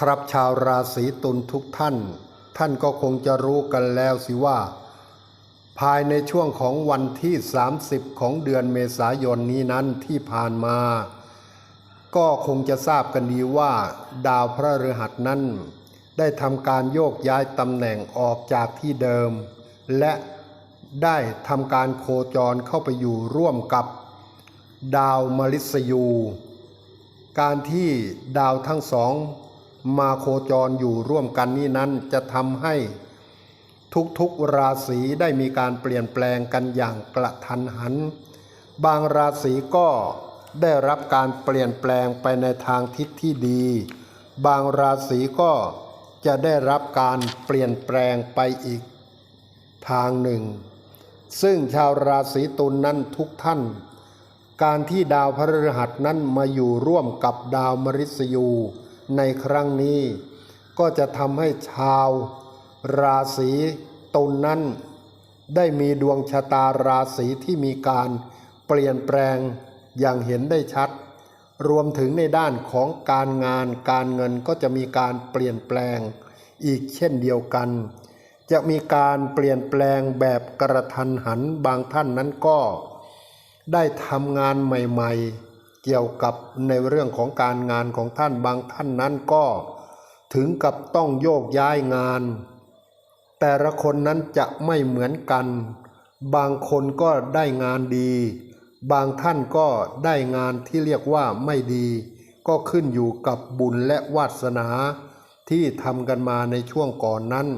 ครับชาวราศีตุลทุกท่าน ท่านก็คงจะรู้กันแล้วสิว่า ภายในช่วงของวันที่ 30 ของเดือนเมษายนนี้นั้นที่ผ่านมา ก็คงจะทราบกันดีว่า ดาวพระฤหัสนั้น ได้ทำการโยกย้ายตำแหน่งออกจากที่เดิม และได้ทำการโคจรเข้าไปอยู่ร่วมกับ ดาวมฤตยู การที่ดาวทั้งสอง มาโคจรอยู่ร่วมกันนี้นั้นจะทำให้ทุกๆราศีได้มีการเปลี่ยนแปลงกันอย่างกระทันหัน บางราศีก็ได้รับการเปลี่ยนแปลงไปในทางทิศที่ดี บางราศีก็จะได้รับการเปลี่ยนแปลงไปอีกทางหนึ่ง ซึ่งชาวราศีตุลนนั้นทุกท่าน การที่ดาวพฤหัสนั้นมาอยู่ร่วมกับดาวมฤตยู ในครั้งนี้ ก็จะทำให้ชาว ราศีตุลนนั้น ได้มีดวงชะตาราศีที่มีการเปลี่ยนแปลงอย่างเห็นได้ชัด รวมถึงในด้านของการงานการเงินก็จะมีการเปลี่ยนแปลงอีกเช่นเดียวกัน จะมีการเปลี่ยนแปลงแบบกระทันหันบางท่านนั้นก็ ได้ทำงานใหม่ ๆ เกี่ยวกับในเรื่องของการงานของท่านบางท่านนั้นก็ถึงกับต้องโยกย้ายงาน แต่ละคนนั้นจะไม่เหมือนกัน บางคนก็ได้งานดี บางท่านก็ได้งานที่เรียกว่าไม่ดี ก็ขึ้นอยู่กับบุญและวาสนา ที่ทำกันมาในช่วงก่อนนั้น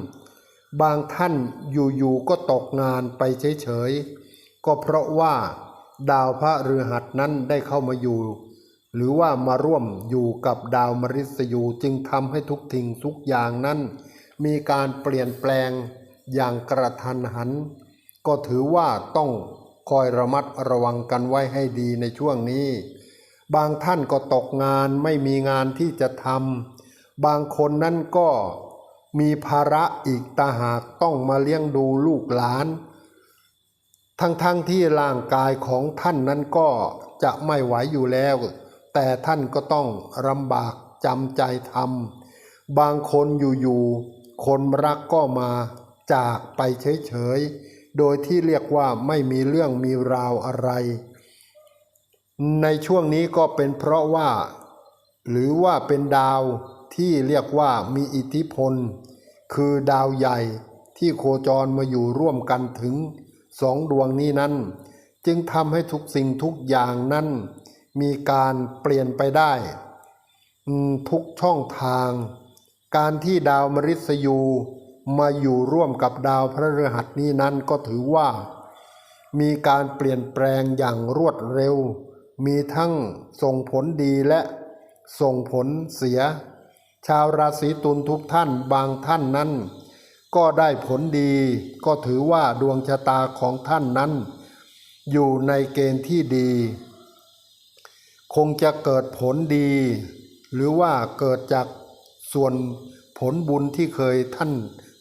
บางท่านอยู่ๆก็ตกงานไปเฉยๆก็เพราะว่า ดาวพระฤหัสนั้นได้เข้ามาอยู่ หรือว่ามาร่วมอยู่กับดาวมฤตยูจึงทำให้ทุกทิ้งทุกอย่างนั้น มีการเปลี่ยนแปลงอย่างกระทันหัน ก็ถือว่าต้องคอยระมัดระวังกันไว้ให้ดีในช่วงนี้ บางท่านก็ตกงานไม่มีงานที่จะทำบางคนนั้นก็มีภาระอีกตาหากต้องมาเลี้ยงดูลูกหลาน ทั้งๆทที่ร่างกายของท่านนั้นก็จะไม่ไหวอยู่แล้ว แต่ท่านก็ต้องลำบากจำใจทำบางคนอยู่ๆคนรักก็มาจากไปเฉยๆ โดยที่เรียกว่าไม่มีเรื่องมีราวอะไร ในช่วงนี้ก็เป็นเพราะว่า หรือว่าเป็นดาวที่เรียกว่ามีอิทธิพล คือดาวใหญ่ที่โคจรมาอยู่ร่วมกันถึง สองดวงนี้นั้น จึงทำให้ทุกสิ่งทุกอย่างนั้น มีการเปลี่ยนไปได้ ทุกช่องทาง การที่ดาวมฤตยูมาอยู่ร่วมกับดาวพระฤหัสนี้นั้นก็ถือว่า มีการเปลี่ยนแปลงอย่างรวดเร็ว มีทั้งส่งผลดีและส่งผลเสีย ชาวราศีตุลทุกท่านบางท่านนั้น ก็ได้ผลดี ก็ถือว่าดวงชะตาของท่านนั้น อยู่ในเกณฑ์ที่ดี คงจะเกิดผลดี หรือว่าเกิดจากส่วนผลบุญที่เคยท่าน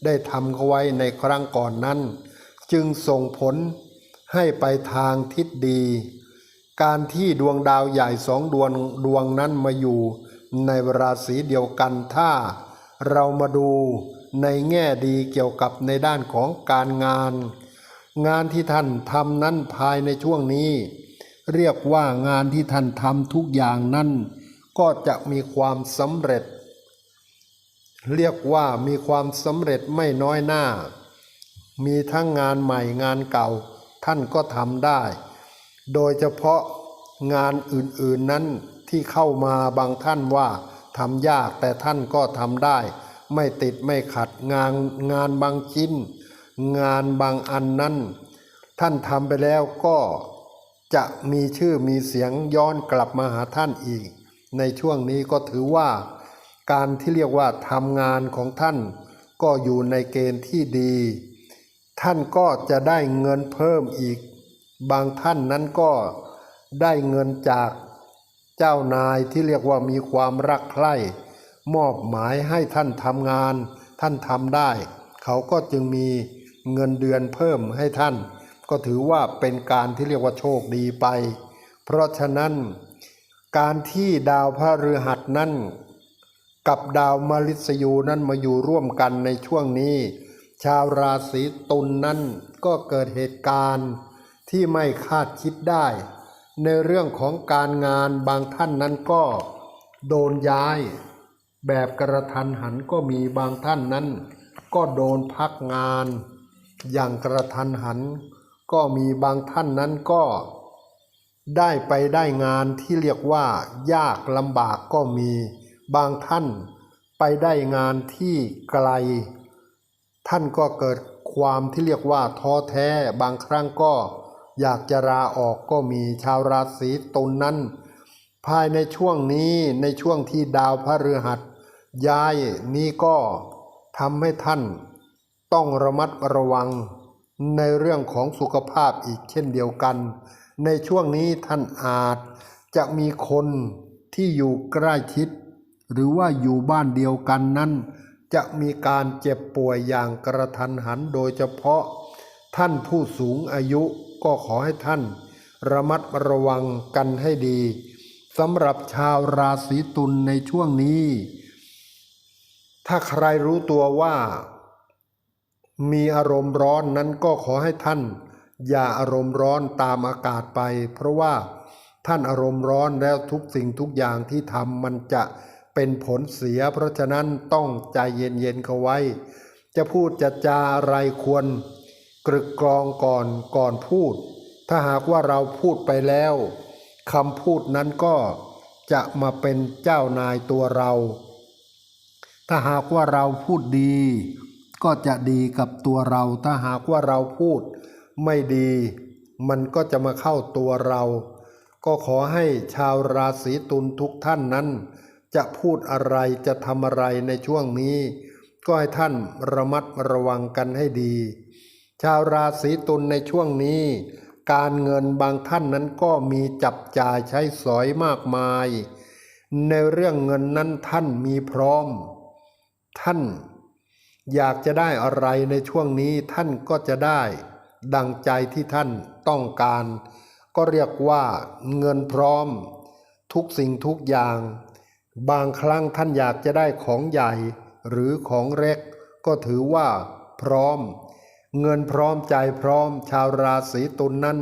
ได้ทำเขาไว้ในครั้งก่อนนั้น จึงส่งผลให้ไปทางทิศดี การที่ดวงดาวใหญ่สองดวงดวงนั้นมาอยู่ในราศีเดียวกันถ้าเรามาดู ในแง่ดีเกี่ยวกับในด้านของการงาน งานที่ท่านทำนั้นภายในช่วงนี้ เรียกว่างานที่ท่านทำทุกอย่างนั้นก็จะมีความสำเร็จ เรียกว่ามีความสำเร็จไม่น้อยหน้า มีทั้งงานใหม่งานเก่า ท่านก็ทำได้ โดยเฉพาะงานอื่นๆนั้นที่เข้ามาบางท่านว่าทำยากแต่ท่านก็ทำได้ ไม่ติดไม่ขัดงานงานบางชิ้น งานบางอันนั้น ท่านทำไปแล้วก็จะมีชื่อมีเสียงย้อนกลับมาหาท่านอีก ในช่วงนี้ก็ถือว่า การที่เรียกว่าทำงานของท่าน ก็อยู่ในเกณฑ์ที่ดี ท่านก็จะได้เงินเพิ่มอีก บางท่านนั้นก็ได้เงินจากเจ้านายที่เรียกว่ามีความรักใคร่ มอบหมายให้ท่านทำงาน ท่านทำได้ เขาก็จึงมีเงินเดือนเพิ่มให้ท่าน ก็ถือว่าเป็นการที่เรียกว่าโชคดีไป เพราะฉะนั้นการที่ดาวพระฤหัสนั้นกับดาวมฤตยูนั้นมาอยู่ร่วมกันในช่วงนี้ ชาวราศีตุลนนั้นก็เกิดเหตุการณ์ที่ไม่คาดคิดได้ ในเรื่องของการงานบางท่านนั้นก็โดนย้าย แบบกระทันหันก็มีบางท่านนั้น ก็โดนพักงาน อย่างกระทันหัน ก็มีบางท่านนั้นก็ ได้ไปได้งานที่เรียกว่า ยากลำบากก็มี บางท่านไปได้งานที่ไกล ท่านก็เกิดความที่เรียกว่าท้อแท้บางครั้งก็อยากจะลาออกก็มีชาวราศีตุลนนั้น ภายในช่วงนี้ในช่วงที่ดาวพระฤหัส ยายนี้ก็ทำให้ท่านต้องระมัดระวังในเรื่องของสุขภาพอีกเช่นเดียวกัน ในช่วงนี้ท่านอาจจะมีคนที่อยู่ใกล้ชิด หรือว่าอยู่บ้านเดียวกันนั้น จะมีการเจ็บป่วยอย่างกระทันหันโดยเฉพาะ ท่านผู้สูงอายุก็ขอให้ท่าน ระมัดระวังกันให้ดีสำหรับชาวราศีตุลในช่วงนี้ ถ้าใครรู้ตัวว่า มีอารมณ์ร้อนนั้นก็ขอให้ท่าน อย่าอารมณ์ร้อนตามอากาศไป เพราะว่าท่านอารมณ์ร้อนแล้วทุกสิ่งทุกอย่างที่ทำมันจะเป็นผลเสีย เพราะฉะนั้นต้องใจเย็นๆเขาไว้ จะพูดจะจาอะไรควรกรึกกรองก่อนก่อนพูด ถ้าหากว่าเราพูดไปแล้วคำพูดนั้นก็จะมาเป็นเจ้านายตัวเรา ถ้าหากว่าเราพูดดี ก็จะดีกับตัวเรา ถ้าหากว่าเราพูดไม่ดี มันก็จะมาเข้าตัวเรา ก็ขอให้ชาวราศีตุลทุกท่านนั้น จะพูดอะไรจะทำอะไรในช่วงนี้ ก็ให้ท่านระมัดระวังกันให้ดี ชาวราศีตุลในช่วงนี้ การเงินบางท่านนั้นก็มีจับจ่ายใช้สอยมากมาย ในเรื่องเงินนั้นท่านมีพร้อม ท่านอยากจะได้อะไรในช่วงนี้ท่านก็จะได้ ดังใจที่ท่านต้องการ ก็เรียกว่าเงินพร้อม ทุกสิ่งทุกอย่าง บางครั้งท่านอยากจะได้ของใหญ่ หรือของเล็ก ก็ถือว่า พร้อม เงินพร้อมใจพร้อม ชาวราศีตุลนนั้น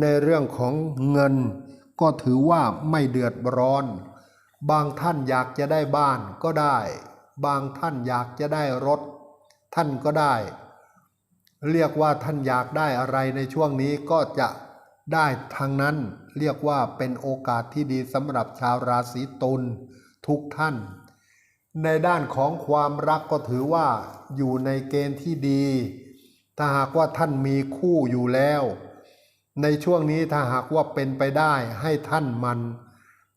ในเรื่องของเงิน ก็ถือว่าไม่เดือดร้อน บางท่านอยากจะได้บ้านก็ได้ บางท่านอยากจะได้รถ ท่านก็ได้ เรียกว่าท่านอยากได้อะไรในช่วงนี้ก็จะได้ทางนั้นเรียกว่าเป็นโอกาสที่ดีสำหรับชาวราศีตุลทุกท่าน ในด้านของความรักก็ถือว่าอยู่ในเกณฑ์ที่ดี ถ้าหากว่าท่านมีคู่อยู่แล้ว ในช่วงนี้ถ้าหากว่าเป็นไปได้ให้ท่านมัน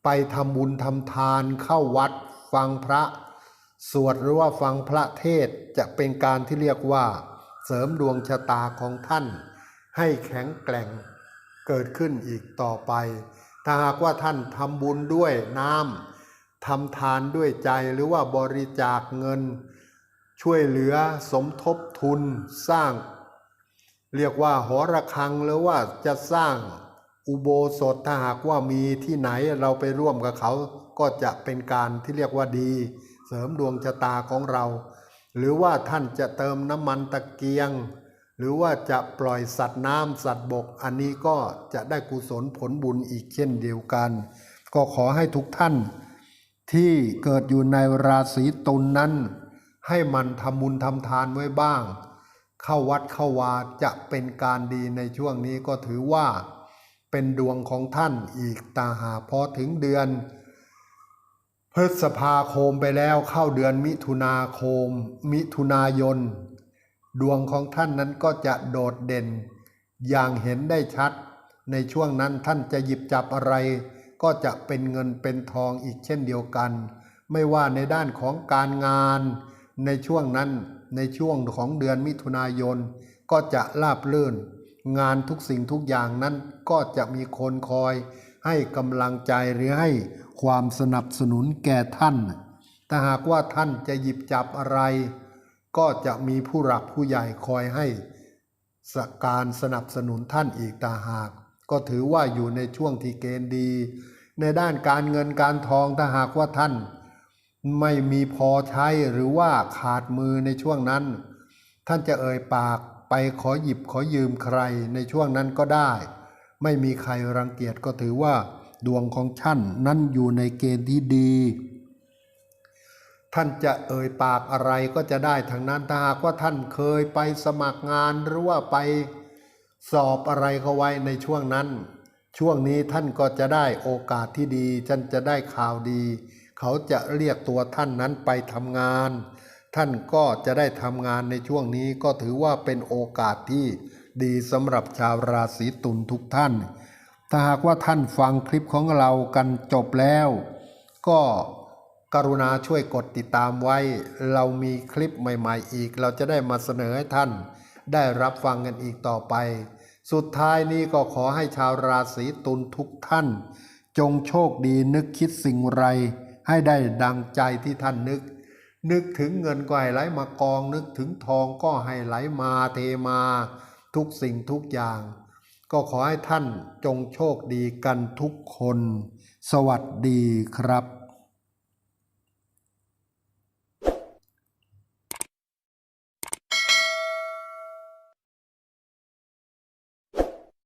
ไปทำบุญทำทานเข้าวัดฟังพระ สวดหรือว่าฟังพระเทศจะเป็นการที่เรียกว่า เสริมดวงชะตาของท่าน ให้แข็งแกร่งเกิดขึ้นอีกต่อไป ถ้าหากว่าท่านทำบุญด้วยน้ำทำทานด้วยใจหรือว่าบริจาคเงิน ช่วยเหลือสมทบทุนสร้าง เรียกว่าหอระฆังหรือว่าจะสร้างอุโบสถถ้าหากว่ามีที่ไหนเราไปร่วมกับเขาก็จะเป็นการที่เรียกว่าดี เสริมดวงชะตาของเรา หรือว่าท่านจะเติมน้ำมันตะเกียง หรือว่าจะปล่อยสัตว์น้ำสัตว์บก อันนี้ก็จะได้กุศลผลบุญอีกเช่นเดียวกัน ก็ขอให้ทุกท่าน ที่เกิดอยู่ในราศีตุลนนั้น ให้มันทำบุญทำทานไว้บ้าง เข้าวัดเข้าวาจะเป็นการดีในช่วงนี้ก็ถือว่า เป็นดวงของท่านอีกตาหาพอถึงเดือน พฤษภาคมไปแล้วเข้าเดือนมิถุนาคม มิถุนายน ดวงของท่านนั้นก็จะโดดเด่น อย่างเห็นได้ชัด ในช่วงนั้นท่านจะหยิบจับอะไร ก็จะเป็นเงินเป็นทองอีกเช่นเดียวกัน ไม่ว่าในด้านของการงาน ในช่วงนั้นในช่วงของเดือนมิถุนายน ก็จะราบรื่น งานทุกสิ่งทุกอย่างนั้นก็จะมีคนคอยให้กำลังใจหรือให้ ความสนับสนุนแก่ท่าน ถ้าหากว่าท่านจะหยิบจับอะไร ก็จะมีผู้หลักผู้ใหญ่คอยให้สการสนับสนุนท่านอีกตาหาก ก็ถือว่าอยู่ในช่วงที่เกณฑ์ดี ในด้านการเงินการทองถ้าหากว่าท่าน ไม่มีพอใช้หรือว่าขาดมือในช่วงนั้น ท่านจะเอ่ยปากไปขอหยิบขอยืมใครในช่วงนั้นก็ได้ ไม่มีใครรังเกียจก็ถือว่า ดวงของท่านนั้นอยู่ในเกณฑ์ที่ดี ท่านจะเอ่ยปากอะไรก็จะได้ทางนั้นถ้าหากว่าท่านเคยไปสมัครงานหรือว่าไปสอบอะไรเขาไว้ในช่วงนั้น ช่วงนี้ท่านก็จะได้โอกาสที่ดี ท่านจะได้ข่าวดี เขาจะเรียกตัวท่านนั้นไปทำงาน ท่านก็จะได้ทำงานในช่วงนี้ก็ถือว่าเป็นโอกาสที่ดีสำหรับชาวราศีตุลทุกท่าน ถ้าหากว่าท่านฟังคลิปของเรากันจบแล้ว ก็กรุณาช่วยกดติดตามไว้ เรามีคลิปใหม่ ๆ อีก เราจะได้มาเสนอให้ท่าน ได้รับฟังกันอีกต่อไป สุดท้ายนี้ก็ขอให้ชาวราศีตุลทุกท่าน จงโชคดีนึกคิดสิ่งไร ให้ได้ดังใจที่ท่านนึก นึกถึงเงินก็ให้ไหลมากอง นึกถึงทองก็ให้ไหลมาเทมา ทุกสิ่งทุกอย่าง ก็ขอให้ท่านจงโชคดีกันทุกคน สวัสดีครับ